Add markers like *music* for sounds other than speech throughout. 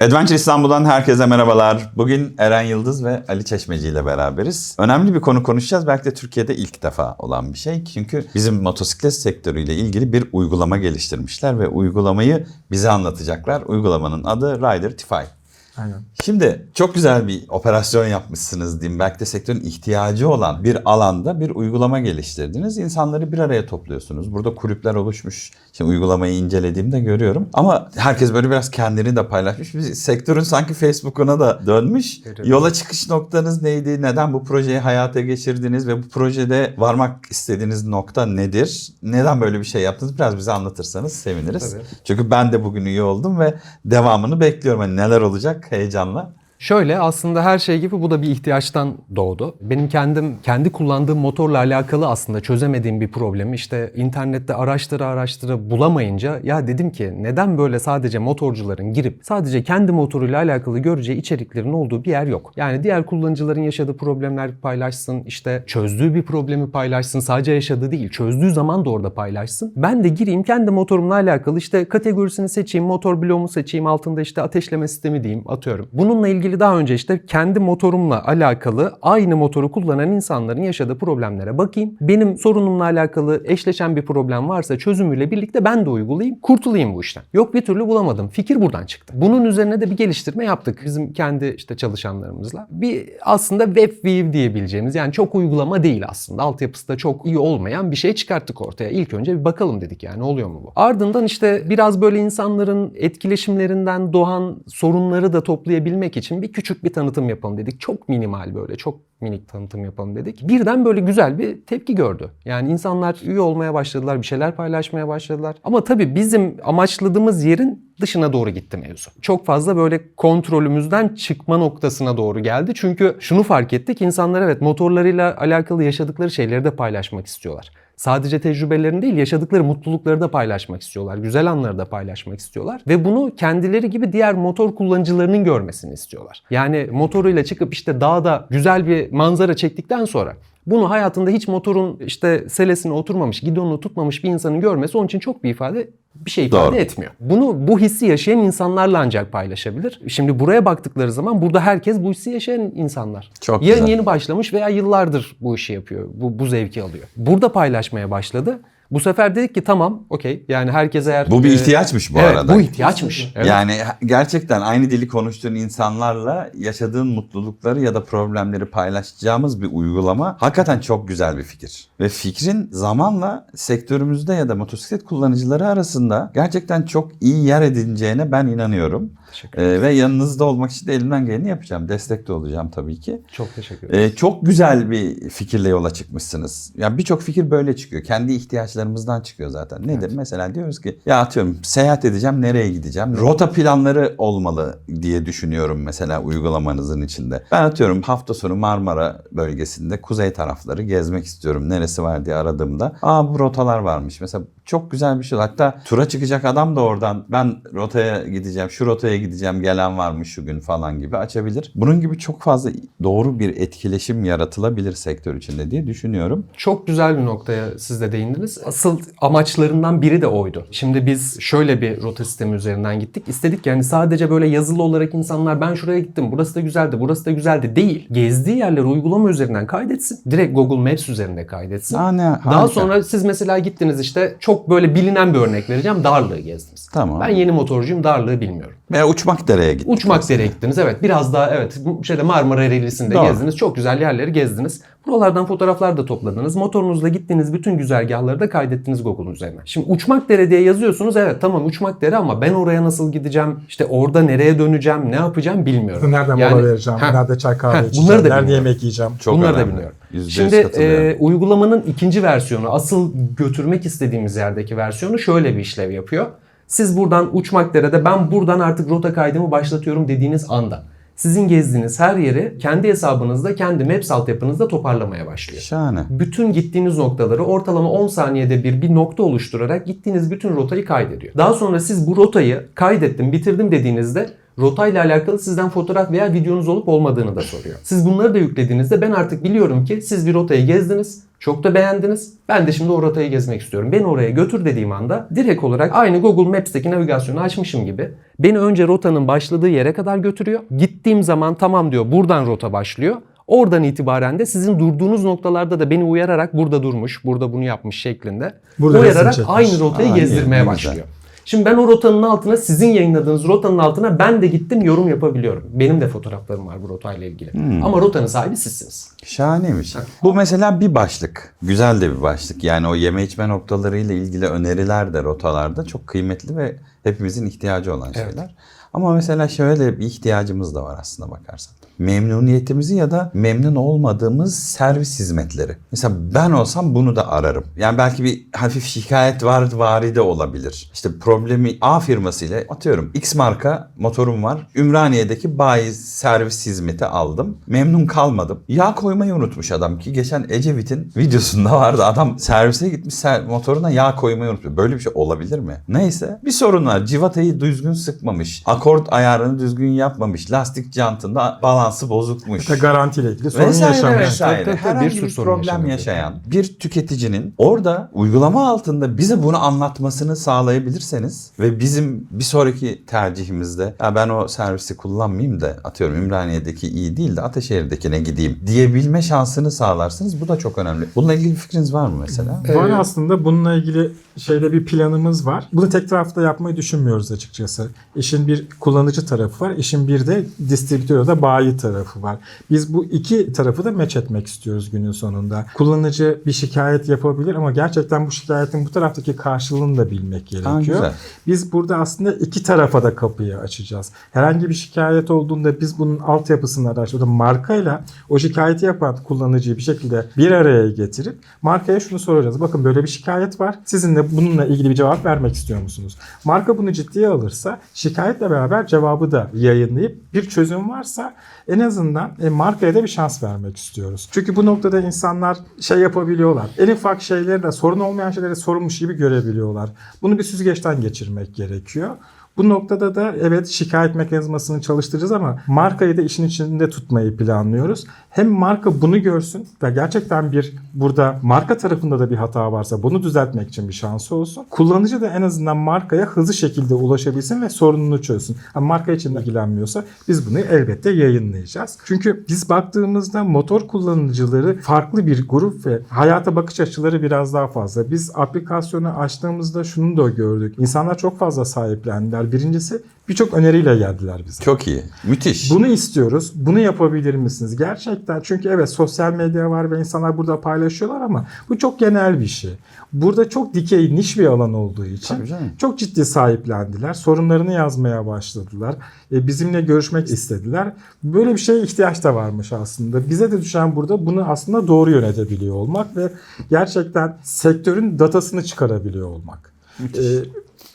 Adventure İstanbul'dan herkese merhabalar. Bugün Eren Yıldız ve Ali Çeşmeci ile beraberiz. Önemli bir konu konuşacağız. Belki de Türkiye'de ilk defa olan bir şey. Çünkü bizim motosiklet sektörüyle ilgili bir uygulama geliştirmişler ve uygulamayı bize anlatacaklar. Uygulamanın adı Rider Tify. Aynen. Şimdi çok güzel bir operasyon yapmışsınız diyeyim. Belki de sektörün ihtiyacı olan bir alanda bir uygulama geliştirdiniz. İnsanları bir araya topluyorsunuz. Burada kulüpler oluşmuş. Şimdi uygulamayı incelediğimde görüyorum. Ama herkes böyle biraz kendini de paylaşmış. Biz sektörün sanki Facebook'una da dönmüş. Evet. Yola çıkış noktanız neydi? Neden bu projeyi hayata geçirdiniz ve bu projede varmak istediğiniz nokta nedir? Neden böyle bir şey yaptınız? Biraz bize anlatırsanız seviniriz. Tabii. Çünkü ben de bugün üye oldum ve devamını bekliyorum. Hani neler olacak heyecanla. Şöyle aslında her şey gibi bu da bir ihtiyaçtan doğdu. Benim kendim kendi kullandığım motorla alakalı aslında çözemediğim bir problemi işte internette araştıra araştıra bulamayınca ya dedim ki neden böyle sadece motorcuların girip sadece kendi motoruyla alakalı göreceği içeriklerin olduğu bir yer yok. Yani diğer kullanıcıların yaşadığı problemler paylaşsın, işte çözdüğü bir problemi paylaşsın, sadece yaşadığı değil çözdüğü zaman da orada paylaşsın. Ben de gireyim kendi motorumla alakalı işte kategorisini seçeyim, motor bloğumu seçeyim, altında işte ateşleme sistemi diyeyim atıyorum. Bununla ilgili daha önce işte kendi motorumla alakalı aynı motoru kullanan insanların yaşadığı problemlere bakayım. Benim sorunumla alakalı eşleşen bir problem varsa çözümüyle birlikte ben de uygulayayım, kurtulayım bu işten. Yok bir türlü bulamadım. Fikir buradan çıktı. Bunun üzerine de bir geliştirme yaptık bizim kendi işte çalışanlarımızla. Bir aslında WebView diyebileceğimiz yani çok uygulama değil aslında. Altyapısı da çok iyi olmayan bir şey çıkarttık ortaya. İlk önce bir bakalım dedik yani oluyor mu bu? Ardından işte biraz böyle insanların etkileşimlerinden doğan sorunları da toplayabilmek için bir küçük bir tanıtım yapalım dedik. Çok minimal böyle çok minik tanıtım yapalım dedik. Birden böyle güzel bir tepki gördü. Yani insanlar üye olmaya başladılar, bir şeyler paylaşmaya başladılar. Ama tabii bizim amaçladığımız yerin dışına doğru gitti mevzu. Çok fazla böyle kontrolümüzden çıkma noktasına doğru geldi. Çünkü şunu fark ettik. insanlar evet motorlarıyla alakalı yaşadıkları şeyleri de paylaşmak istiyorlar. Sadece tecrübelerini değil yaşadıkları mutlulukları da paylaşmak istiyorlar. Güzel anları da paylaşmak istiyorlar. Ve bunu kendileri gibi diğer motor kullanıcılarının görmesini istiyorlar. Yani motoruyla çıkıp işte dağda güzel bir manzara çektikten sonra bunu hayatında hiç motorun işte selesine oturmamış, gidonunu tutmamış bir insanın görmesi onun için çok bir ifade bir şey ifade Doğru. etmiyor. Bunu bu hissi yaşayan insanlarla ancak paylaşabilir. Şimdi buraya baktıkları zaman burada herkes bu hissi yaşayan insanlar. Çok ya güzel. yeni başlamış veya yıllardır bu işi yapıyor. Bu, bu zevki alıyor. Burada paylaşmaya başladı. Bu sefer dedik ki tamam okey yani herkes eğer... Bu bir e, ihtiyaçmış bu evet, arada. bu ihtiyaçmış. Evet. Yani gerçekten aynı dili konuştuğun insanlarla yaşadığın mutlulukları ya da problemleri paylaşacağımız bir uygulama hakikaten çok güzel bir fikir. Ve fikrin zamanla sektörümüzde ya da motosiklet kullanıcıları arasında gerçekten çok iyi yer edineceğine ben inanıyorum. Ee, ve yanınızda olmak için de elimden geleni yapacağım. Destek de olacağım tabii ki. Çok teşekkür ederim. Ee, çok güzel bir fikirle yola çıkmışsınız. Yani birçok fikir böyle çıkıyor. Kendi ihtiyaçlarımızdan çıkıyor zaten. Nedir? Mesela diyoruz ki ya atıyorum seyahat edeceğim nereye gideceğim? Rota planları olmalı diye düşünüyorum mesela uygulamanızın içinde. Ben atıyorum hafta sonu Marmara bölgesinde kuzey tarafları gezmek istiyorum. Neresi var diye aradığımda aa bu rotalar varmış. Mesela çok güzel bir şey. Hatta tura çıkacak adam da oradan ben rotaya gideceğim, şu rotaya gideceğim, gelen varmış şu gün falan gibi açabilir. Bunun gibi çok fazla doğru bir etkileşim yaratılabilir sektör içinde diye düşünüyorum. Çok güzel bir noktaya siz de değindiniz. Asıl amaçlarından biri de oydu. Şimdi biz şöyle bir rota sistemi üzerinden gittik. İstedik yani sadece böyle yazılı olarak insanlar ben şuraya gittim, burası da güzeldi, burası da güzeldi değil. Gezdiği yerleri uygulama üzerinden kaydetsin. Direkt Google Maps üzerinde kaydetsin. Aa, ne Daha sonra siz mesela gittiniz işte çok böyle bilinen bir örnek vereceğim. Darlığı gezdiniz. Tamam. Ben yeni motorcuyum, Darlığı bilmiyorum. Veya uçmak dereye gittik. Uçmak dereye gittiniz. Evet biraz daha evet bu şeyde Marmara Doğru. gezdiniz. Çok güzel yerleri gezdiniz. Buralardan fotoğraflar da topladınız. Motorunuzla gittiğiniz bütün güzergahları da kaydettiniz Google'un üzerine. Şimdi uçmak dere diye yazıyorsunuz. Evet tamam uçmak dere ama ben oraya nasıl gideceğim? İşte orada nereye döneceğim? Ne yapacağım bilmiyorum. Nereden Yani- mola vereceğim, Heh, nerede çay kahve heh, içeceğim, bunları da nerede bilmiyorum. yemek yiyeceğim. Çok Bunları da önemli. bilmiyorum. Yüzde yüz Şimdi e, uygulamanın ikinci versiyonu, asıl götürmek istediğimiz yerdeki versiyonu şöyle bir işlev yapıyor. Siz buradan uçmak derede ben buradan artık rota kaydımı başlatıyorum dediğiniz anda sizin gezdiğiniz her yeri kendi hesabınızda, kendi Maps altyapınızda toparlamaya başlıyor. Şahane. Bütün gittiğiniz noktaları ortalama 10 saniyede bir bir nokta oluşturarak gittiğiniz bütün rotayı kaydediyor. Daha sonra siz bu rotayı kaydettim, bitirdim dediğinizde rotayla alakalı sizden fotoğraf veya videonuz olup olmadığını da soruyor. Siz bunları da yüklediğinizde ben artık biliyorum ki siz bir rotayı gezdiniz. Çok da beğendiniz. Ben de şimdi o rotayı gezmek istiyorum. Beni oraya götür dediğim anda direkt olarak aynı Google Maps'teki navigasyonu açmışım gibi beni önce rotanın başladığı yere kadar götürüyor. Gittiğim zaman tamam diyor buradan rota başlıyor. Oradan itibaren de sizin durduğunuz noktalarda da beni uyararak burada durmuş, burada bunu yapmış şeklinde Burada uyararak aynı rotayı Aa, gezdirmeye ne güzel. Şimdi ben o rotanın altına sizin yayınladığınız rotanın altına ben de gittim yorum yapabiliyorum. Benim de fotoğraflarım var bu rotayla ilgili. Hmm. Ama rotanın sahibi sizsiniz. Şahaneymiş. Bu mesela bir başlık. Güzel de bir başlık. Yani o yeme içme noktalarıyla ilgili öneriler de rotalarda çok kıymetli ve hepimizin ihtiyacı olan Evet. şeyler. Ama mesela şöyle bir ihtiyacımız da var aslında bakarsan. Memnuniyetimizi ya da memnun olmadığımız servis hizmetleri. Mesela ben olsam bunu da ararım. Yani belki bir hafif şikayet var vari de olabilir. İşte problemi A firması ile atıyorum X marka motorum var. Ümraniye'deki bayi servis hizmeti aldım. Memnun kalmadım. Yağ koymayı unutmuş adam ki geçen Ecevit'in videosunda vardı. Adam servise gitmiş motoruna yağ koymayı unutmuş. Böyle bir şey olabilir mi? Neyse bir sorun var. Civatayı düzgün sıkmamış. Akort ayarını düzgün yapmamış. Lastik jantında balansı bozukmuş. Hatta garantiyle ilgili sorun Vesaire yaşamış. vesaire. Tabii, tabii. Herhangi Bir bir, sorun problem yaşayan bir tüketicinin orada uygulama altında bize bunu anlatmasını sağlayabilirseniz ve bizim bir sonraki tercihimizde ya ben o servisi kullanmayayım da atıyorum Ümraniye'deki iyi değil de Ataşehir'dekine gideyim diyebilme şansını sağlarsınız. Bu da çok önemli. Bununla ilgili bir fikriniz var mı mesela? Var Ee, aslında bununla ilgili şeyde bir planımız var. Bunu tek tarafta yapmayı düşünmüyoruz açıkçası. İşin bir kullanıcı tarafı var. işin bir de distribütör ya da tarafı var. Biz bu iki tarafı da meç etmek istiyoruz günün sonunda. Kullanıcı bir şikayet yapabilir ama gerçekten bu şikayetin bu taraftaki karşılığını da bilmek gerekiyor. güzel. Biz burada aslında iki tarafa da kapıyı açacağız. Herhangi bir şikayet olduğunda biz bunun altyapısını araştırıp markayla o şikayeti yapan kullanıcıyı bir şekilde bir araya getirip markaya şunu soracağız. Bakın böyle bir şikayet var. Sizin de bununla ilgili bir cevap vermek istiyor musunuz? Marka bunu ciddiye alırsa şikayetle beraber cevabı da yayınlayıp bir çözüm varsa en azından e, markaya da bir şans vermek istiyoruz. Çünkü bu noktada insanlar şey yapabiliyorlar. En ufak şeyleri de sorun olmayan şeyleri sorunmuş gibi görebiliyorlar. Bunu bir süzgeçten geçirmek gerekiyor. Bu noktada da evet şikayet mekanizmasını çalıştıracağız ama markayı da işin içinde tutmayı planlıyoruz. Hem marka bunu görsün ve gerçekten bir burada marka tarafında da bir hata varsa bunu düzeltmek için bir şansı olsun. Kullanıcı da en azından markaya hızlı şekilde ulaşabilsin ve sorununu çözsün. Ama marka için ilgilenmiyorsa biz bunu elbette yayınlayacağız. Çünkü biz baktığımızda motor kullanıcıları farklı bir grup ve hayata bakış açıları biraz daha fazla. Biz aplikasyonu açtığımızda şunu da gördük. İnsanlar çok fazla sahiplendiler. Birincisi birçok öneriyle geldiler bize. Çok iyi. Müthiş. Bunu istiyoruz. Bunu yapabilir misiniz? Gerçekten çünkü evet sosyal medya var ve insanlar burada paylaşıyorlar ama bu çok genel bir şey. Burada çok dikey niş bir alan olduğu için çok ciddi sahiplendiler. Sorunlarını yazmaya başladılar. E, bizimle görüşmek istediler. Böyle bir şeye ihtiyaç da varmış aslında. Bize de düşen burada bunu aslında doğru yönetebiliyor olmak ve gerçekten sektörün datasını çıkarabiliyor olmak. Müthiş. Ee,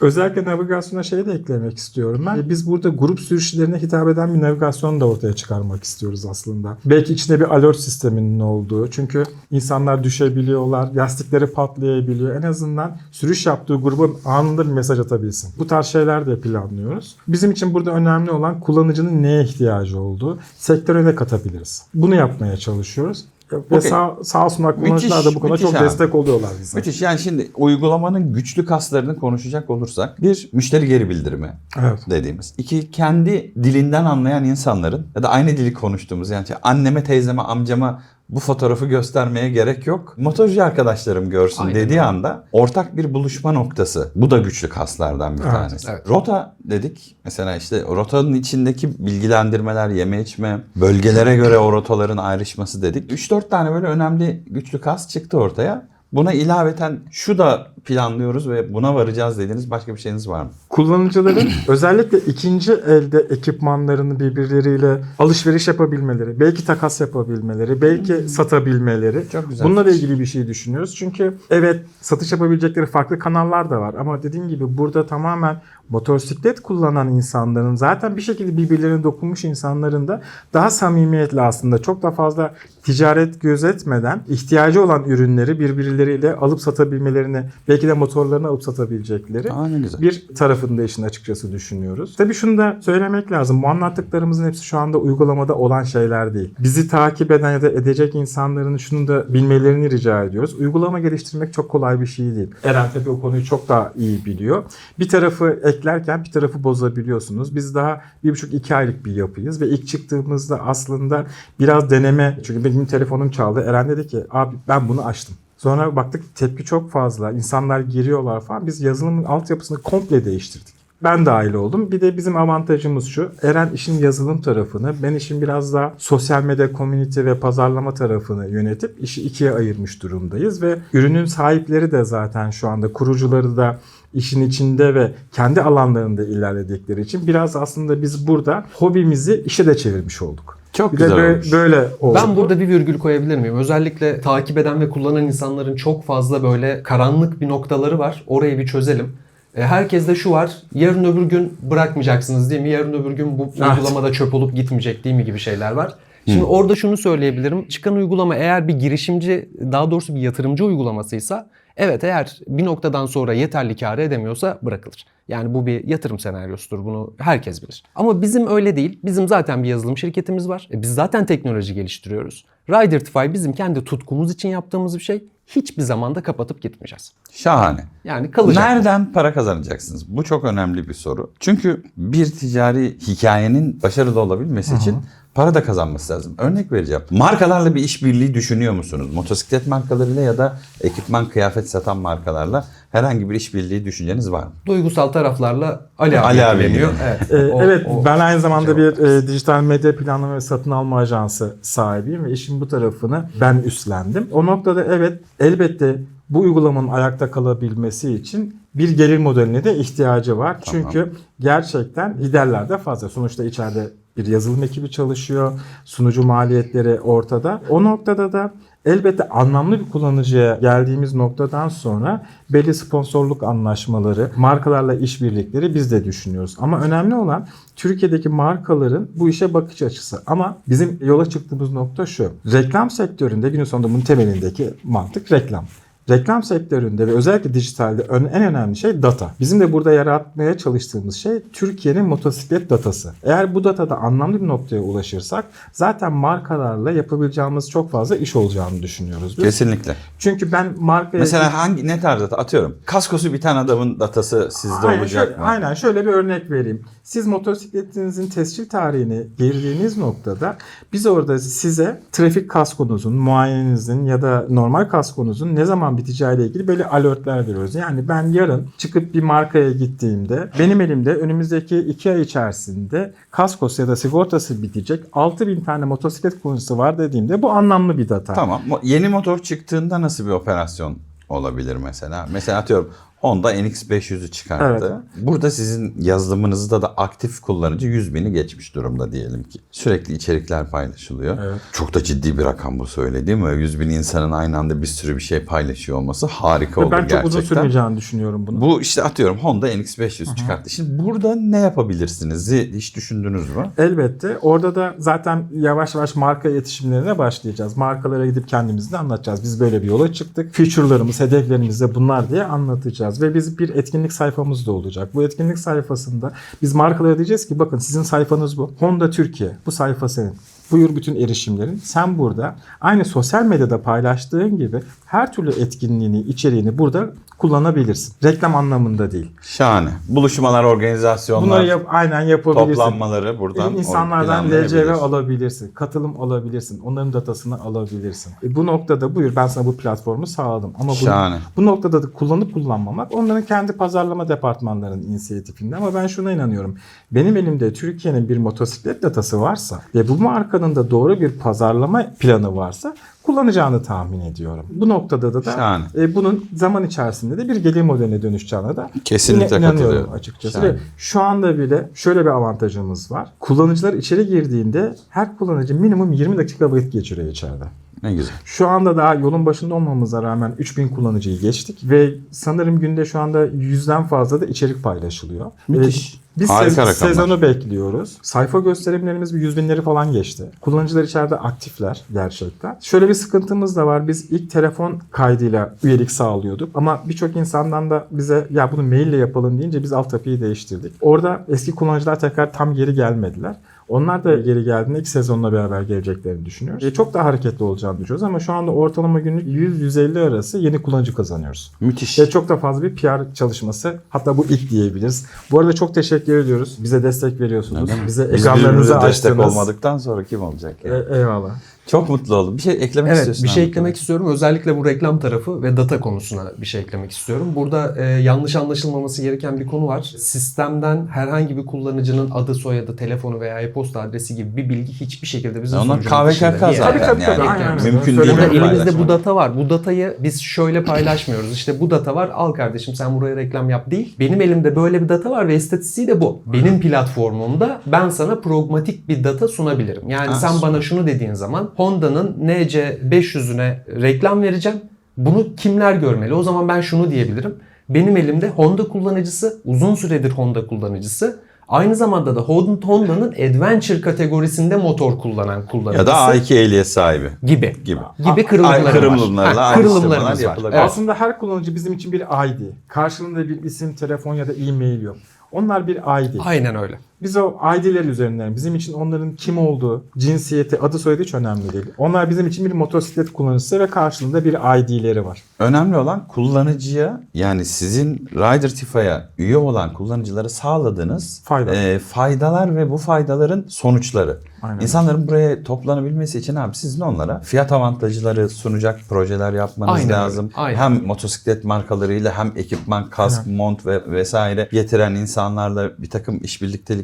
özellikle navigasyona şey de eklemek istiyorum ben. Biz burada grup sürüşlerine hitap eden bir navigasyon da ortaya çıkarmak istiyoruz aslında. Belki içinde bir alert sisteminin olduğu. Çünkü insanlar düşebiliyorlar, lastikleri patlayabiliyor. En azından sürüş yaptığı gruba anında bir mesaj atabilsin. Bu tarz şeyler de planlıyoruz. Bizim için burada önemli olan kullanıcının neye ihtiyacı olduğu. Sektöre ne katabiliriz? Bunu yapmaya çalışıyoruz. Ve Okey. sağ, sağ olsun kullanıcılar da bu konuda çok abi. destek oluyorlar bize. Müthiş. Yani şimdi uygulamanın güçlü kaslarını konuşacak olursak bir müşteri geri bildirimi Evet. dediğimiz. İki kendi dilinden anlayan insanların ya da aynı dili konuştuğumuz yani işte anneme, teyzeme, amcama bu fotoğrafı göstermeye gerek yok. Motorcu arkadaşlarım görsün Aynen dediği anda ortak bir buluşma noktası. Bu da güçlü kaslardan bir Evet, tanesi. evet. Rota dedik. Mesela işte rotanın içindeki bilgilendirmeler, yeme içme, bölgelere göre o rotaların ayrışması dedik. 3-4 tane böyle önemli güçlü kas çıktı ortaya. Buna ilaveten şu da planlıyoruz ve buna varacağız dediğiniz başka bir şeyiniz var mı? kullanıcıların *clears throat* özellikle ikinci elde ekipmanlarını birbirleriyle alışveriş yapabilmeleri, belki takas yapabilmeleri, belki satabilmeleri. Çok güzel. Bununla ilgili bir şey düşünüyoruz. Çünkü evet satış yapabilecekleri farklı kanallar da var ama dediğim gibi burada tamamen motosiklet kullanan insanların zaten bir şekilde birbirlerine dokunmuş insanların da daha samimiyetle aslında çok da fazla ticaret gözetmeden ihtiyacı olan ürünleri birbirleriyle alıp satabilmelerini, belki de motorlarını alıp satabilecekleri Aa, ne güzel. bir tarafında işin açıkçası düşünüyoruz. Tabii şunu da söylemek lazım. Bu anlattıklarımızın hepsi şu anda uygulamada olan şeyler değil. Bizi takip eden ya da edecek insanların şunu da bilmelerini rica ediyoruz. Uygulama geliştirmek çok kolay bir şey değil. Eren tabii o konuyu çok daha iyi biliyor. Bir tarafı eklerken bir tarafı bozabiliyorsunuz. Biz daha bir buçuk iki aylık bir yapıyız ve ilk çıktığımızda aslında biraz deneme çünkü benim telefonum çaldı. Eren dedi ki abi ben bunu açtım. Sonra baktık tepki çok fazla. İnsanlar giriyorlar falan. Biz yazılımın altyapısını komple değiştirdik. Ben dahil oldum. Bir de bizim avantajımız şu. Eren işin yazılım tarafını, ben işin biraz daha sosyal medya, komünite ve pazarlama tarafını yönetip işi ikiye ayırmış durumdayız. Ve ürünün sahipleri de zaten şu anda kurucuları da işin içinde ve kendi alanlarında ilerledikleri için biraz aslında biz burada hobimizi işe de çevirmiş olduk. Çok Bir de güzel böyle, olmuş. böyle oldu. Ben burada bir virgül koyabilir miyim? Özellikle takip eden ve kullanan insanların çok fazla böyle karanlık bir noktaları var. Orayı bir çözelim. E, Herkeste şu var. Yarın öbür gün bırakmayacaksınız değil mi? Yarın öbür gün bu Evet. uygulamada çöp olup gitmeyecek değil mi gibi şeyler var. Şimdi orada şunu söyleyebilirim. Çıkan uygulama eğer bir girişimci, daha doğrusu bir yatırımcı uygulamasıysa evet eğer bir noktadan sonra yeterli kar edemiyorsa bırakılır. Yani bu bir yatırım senaryosudur. Bunu herkes bilir. Ama bizim öyle değil. Bizim zaten bir yazılım şirketimiz var. E biz zaten teknoloji geliştiriyoruz. Ridertify bizim kendi tutkumuz için yaptığımız bir şey. Hiçbir zaman da kapatıp gitmeyeceğiz. Şahane. Yani kalacak. Nereden para kazanacaksınız? Bu çok önemli bir soru. Çünkü bir ticari hikayenin başarılı olabilmesi için para da kazanması lazım. Örnek vereceğim. Markalarla bir işbirliği düşünüyor musunuz? Motosiklet markalarıyla ya da ekipman kıyafet satan markalarla herhangi bir işbirliği düşünceniz var mı? Duygusal taraflarla Ali abi, Ali abi ilgileniyor. Evet. Ee, O- evet o- ben aynı zamanda cevap. bir e, dijital medya planlama ve satın alma ajansı sahibiyim ve işin bu tarafını ben üstlendim. O noktada evet elbette bu uygulamanın ayakta kalabilmesi için bir gelir modeline de ihtiyacı var. Çünkü gerçekten giderler de fazla. Sonuçta içeride bir yazılım ekibi çalışıyor. Sunucu maliyetleri ortada. O noktada da Elbette anlamlı bir kullanıcıya geldiğimiz noktadan sonra belli sponsorluk anlaşmaları, markalarla işbirlikleri biz de düşünüyoruz. Ama önemli olan Türkiye'deki markaların bu işe bakış açısı. Ama bizim yola çıktığımız nokta şu. Reklam sektöründe günün sonunda bunun temelindeki mantık reklam. Reklam sektöründe ve özellikle dijitalde en önemli şey data. Bizim de burada yaratmaya çalıştığımız şey Türkiye'nin motosiklet datası. Eğer bu datada anlamlı bir noktaya ulaşırsak zaten markalarla yapabileceğimiz çok fazla iş olacağını düşünüyoruz biz. Kesinlikle. Çünkü ben markaya... Mesela hangi ne tarz data atıyorum? Kaskosu biten adamın datası sizde aynen, olacak şöyle, mı? aynen şöyle bir örnek vereyim. Siz motosikletinizin tescil tarihini girdiğiniz noktada biz orada size trafik kaskonuzun, muayenenizin ya da normal kaskonuzun ne zaman biteceğiyle ilgili böyle alertler veriyoruz. Yani ben yarın çıkıp bir markaya gittiğimde benim elimde önümüzdeki iki ay içerisinde kaskosu ya da sigortası bitecek 6000 tane motosiklet kullanıcısı var dediğimde bu anlamlı bir data. Tamam. Yeni motor çıktığında nasıl bir operasyon olabilir mesela? Mesela atıyorum Honda NX500'ü çıkarttı. Burada sizin yazılımınızda da aktif kullanıcı 100 bini geçmiş durumda diyelim ki. Sürekli içerikler paylaşılıyor. Evet. Çok da ciddi bir rakam bu söylediğim. Öyle 100 bin insanın aynı anda bir sürü bir şey paylaşıyor olması harika Ve olur ben çok gerçekten. uzun sürmeyeceğini düşünüyorum bunu. Bu işte atıyorum Honda NX500 çıkarttı. Şimdi burada ne yapabilirsiniz? Hiç düşündünüz mü? Elbette. Orada da zaten yavaş yavaş marka iletişimlerine başlayacağız. Markalara gidip kendimizi anlatacağız. Biz böyle bir yola çıktık. Feature'larımız, hedeflerimiz de bunlar diye anlatacağız. Ve biz bir etkinlik sayfamız da olacak. Bu etkinlik sayfasında biz markalara diyeceğiz ki bakın sizin sayfanız bu. Honda Türkiye. Bu sayfa senin. Buyur bütün erişimlerin. Sen burada aynı sosyal medyada paylaştığın gibi her türlü etkinliğini, içeriğini burada kullanabilirsin. Reklam anlamında değil. Şahane. Buluşmalar, organizasyonlar, Bunları yap, aynen yapabilirsin. toplanmaları buradan İnsanlardan planlayabilir. LCV alabilirsin, katılım alabilirsin, onların datasını alabilirsin. E bu noktada buyur ben sana bu platformu sağladım. Ama bu, Şahane. bu noktada da kullanıp kullanmamak onların kendi pazarlama departmanlarının inisiyatifinde. Ama ben şuna inanıyorum. Benim elimde Türkiye'nin bir motosiklet datası varsa ve bu markanın da doğru bir pazarlama planı varsa kullanacağını tahmin ediyorum. Bu noktada da, da Şahane. e, bunun zaman içerisinde de bir gelir modeline dönüşeceğine de Kesinlikle inanıyorum katılıyorum. açıkçası. Şahane. Ve şu anda bile şöyle bir avantajımız var. Kullanıcılar içeri girdiğinde her kullanıcı minimum 20 dakika vakit geçiriyor içeride. Ne güzel. Şu anda daha yolun başında olmamıza rağmen 3000 kullanıcıyı geçtik ve sanırım günde şu anda yüzden fazla da içerik paylaşılıyor. Müthiş. Ee, Biz Harika se- sezonu bekliyoruz. Sayfa gösterimlerimiz bir yüz binleri falan geçti. Kullanıcılar içeride aktifler gerçekten. Şöyle bir sıkıntımız da var. Biz ilk telefon kaydıyla üyelik sağlıyorduk. Ama birçok insandan da bize ya bunu maille yapalım deyince biz altyapıyı değiştirdik. Orada eski kullanıcılar tekrar tam geri gelmediler. Onlar da geri geldiğinde ilk sezonla beraber geleceklerini düşünüyoruz. E, çok daha hareketli olacağını düşünüyoruz ama şu anda ortalama günlük 100-150 arası yeni kullanıcı kazanıyoruz. Müthiş. Ve çok da fazla bir PR çalışması. Hatta bu ilk diyebiliriz. Bu arada çok teşekkür ediyoruz. Bize destek veriyorsunuz. Bize Biz ekranlarınızı birbirimize destek açtınız. olmadıktan sonra kim olacak ya? E, eyvallah. Çok mutlu oldum. Bir şey eklemek Evet istiyorsun. bir şey abi. eklemek istiyorum. Özellikle bu reklam tarafı ve data konusuna bir şey eklemek istiyorum. Burada e, yanlış anlaşılmaması gereken bir konu var. Sistemden herhangi bir kullanıcının adı, soyadı, telefonu veya e-posta adresi gibi bir bilgi hiçbir şekilde bizim Onlar sunucumuz dışında KVKK zaten Tabii, tabii, tabii. yani. Aynen, aynen. Mümkün Söyle- değil. Burada elimizde bu data var. Bu datayı biz şöyle paylaşmıyoruz. İşte bu data var. Al kardeşim sen buraya reklam yap değil. Benim elimde böyle bir data var ve istatistiği de bu. Benim platformumda ben sana pragmatik bir data sunabilirim. Yani Ha, sen bana şunu dediğin zaman Honda'nın NC 500'üne reklam vereceğim. Bunu kimler görmeli? O zaman ben şunu diyebilirim. Benim elimde Honda kullanıcısı, uzun süredir Honda kullanıcısı. Aynı zamanda da Hon- Honda'nın Adventure kategorisinde motor kullanan kullanıcısı Ya da A2 ehliyet sahibi gibi gibi. gibi kırılımları var. kırılımlarla Ha, kırılımlarımız var. Evet. Aslında her kullanıcı bizim için bir ID. Karşılığında bir isim, telefon ya da e-mail yok. Onlar bir ID. Aynen öyle. Biz o ID'ler üzerinden bizim için onların kim olduğu, cinsiyeti, adı soyadı hiç önemli değil. Onlar bizim için bir motosiklet kullanıcısı ve karşılığında bir ID'leri var. Önemli olan kullanıcıya yani sizin Rider Tifa'ya üye olan kullanıcılara sağladığınız Fayda. e, faydalar ve bu faydaların sonuçları. Aynen. İnsanların buraya toplanabilmesi için abi sizin onlara fiyat avantajları sunacak projeler yapmanız Aynen lazım. aynen. Hem motosiklet markalarıyla hem ekipman, kask, mont ve vesaire getiren insanlarla bir takım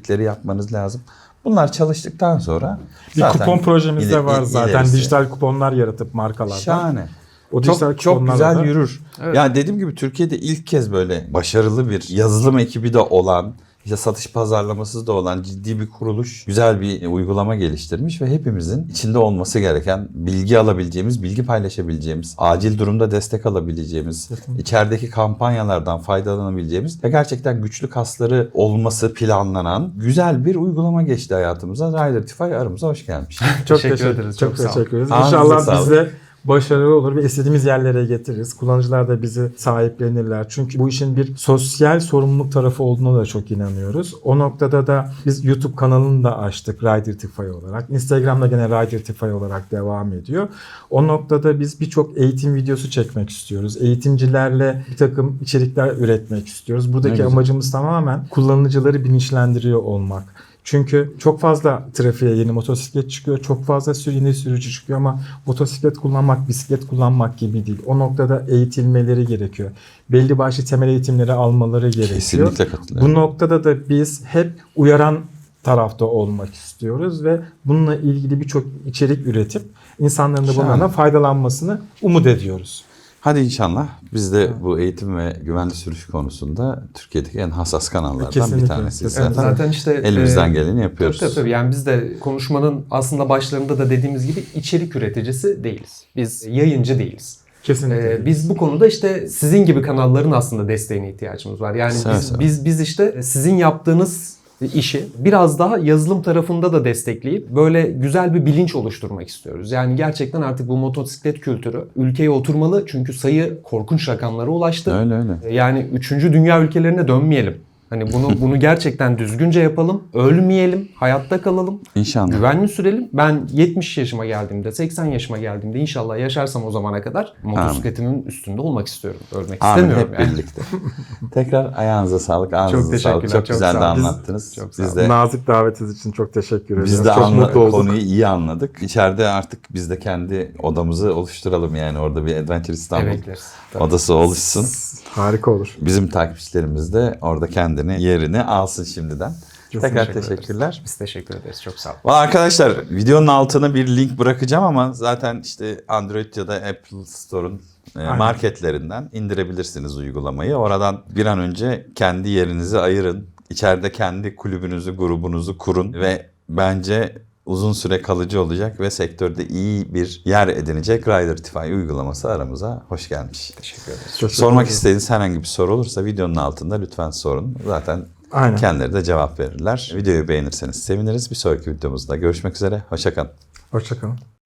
işbirliktelikleri yapmanız lazım. Bunlar çalıştıktan sonra Bir zaten kupon projemiz de ileri- var zaten. ilerisi- Dijital kuponlar yaratıp markalardan. Şahane. O dijital Çok çok güzel da- yürür. Evet. Ya dediğim gibi Türkiye'de ilk kez böyle başarılı bir yazılım ekibi de olan, işte satış pazarlaması da olan ciddi bir kuruluş güzel bir uygulama geliştirmiş ve hepimizin içinde olması gereken bilgi alabileceğimiz, bilgi paylaşabileceğimiz, acil durumda destek alabileceğimiz, içerideki kampanyalardan faydalanabileceğimiz ve gerçekten güçlü kasları olması planlanan güzel bir uygulama geçti hayatımıza. Rider Tify aramıza hoş gelmiş. Çok Teşekkür teşekkür, ederiz, Çok, çok teşekkür ederiz. İnşallah biz de başarılı olur ve istediğimiz yerlere getiririz. Kullanıcılar da bizi sahiplenirler. Çünkü bu işin bir sosyal sorumluluk tarafı olduğuna da çok inanıyoruz. O noktada da biz YouTube kanalını da açtık Rider Tify olarak. Instagram'da gene Rider Tify olarak devam ediyor. O noktada biz birçok eğitim videosu çekmek istiyoruz. Eğitimcilerle bir takım içerikler üretmek istiyoruz. Buradaki amacımız tamamen kullanıcıları bilinçlendiriyor olmak. Çünkü çok fazla trafiğe yeni motosiklet çıkıyor. Çok fazla sürü yeni sürücü çıkıyor ama motosiklet kullanmak, bisiklet kullanmak gibi değil. O noktada eğitilmeleri gerekiyor. Belli başlı temel eğitimleri almaları gerekiyor. Kesinlikle katılıyorum. Bu noktada da biz hep uyaran tarafta olmak istiyoruz ve bununla ilgili birçok içerik üretip insanların da bunlardan faydalanmasını umut ediyoruz. Hadi inşallah biz de bu eğitim ve güvenli sürüş konusunda Türkiye'deki en hassas kanallardan bir Kesinlikle, tanesi. kesinlikle. Zaten Zaten işte elimizden e, geleni yapıyoruz. Tabii, tabii. Yani biz de konuşmanın aslında başlarında da dediğimiz gibi içerik üreticisi değiliz. Biz yayıncı değiliz. Kesinlikle. Ee, biz bu konuda işte sizin gibi kanalların aslında desteğine ihtiyacımız var. Yani biz, biz biz işte sizin yaptığınız işi biraz daha yazılım tarafında da destekleyip böyle güzel bir bilinç oluşturmak istiyoruz. Yani gerçekten artık bu motosiklet kültürü ülkeye oturmalı çünkü sayı korkunç rakamlara ulaştı. Öyle öyle. Yani 3. dünya ülkelerine dönmeyelim. Hani bunu bunu gerçekten düzgünce yapalım. Ölmeyelim, hayatta kalalım. İnşallah. Güvenli sürelim. Ben 70 yaşıma geldiğimde, 80 yaşıma geldiğimde inşallah yaşarsam o zamana kadar motosikletimin üstünde olmak istiyorum. Ölmek Amin istemiyorum hep yani. birlikte. *laughs* Tekrar ayağınıza sağlık, ağzınıza Çok sağlık. teşekkürler, Çok çok güzel de anlattınız. Çok sağ biz de Nazik davetiniz için çok teşekkür ediyorum. biz de çok anla- mutlu olduk. konuyu iyi anladık. İçeride artık biz de kendi odamızı oluşturalım yani orada bir Adventure İstanbul. Tabii. odası oluşsun. Harika olur. Bizim takipçilerimiz de orada kendini yerini alsın şimdiden. Tekrar Teşekkür ederiz. teşekkürler. Biz teşekkür ederiz. Çok sağ olun. Arkadaşlar videonun altına bir link bırakacağım ama zaten işte Android ya da Apple Store'un e, Aynen. marketlerinden indirebilirsiniz uygulamayı. Oradan bir an önce kendi yerinizi ayırın. İçeride kendi kulübünüzü, grubunuzu kurun ve bence uzun süre kalıcı olacak ve sektörde iyi bir yer edinecek Rider Tify uygulaması aramıza hoş gelmiş. Teşekkür ederiz. Çok Sormak istediğiniz herhangi bir soru olursa videonun altında lütfen sorun. Zaten Aynen. Kendileri de cevap verirler. Videoyu beğenirseniz seviniriz. Bir sonraki videomuzda görüşmek üzere. Hoşçakalın. Hoşçakalın.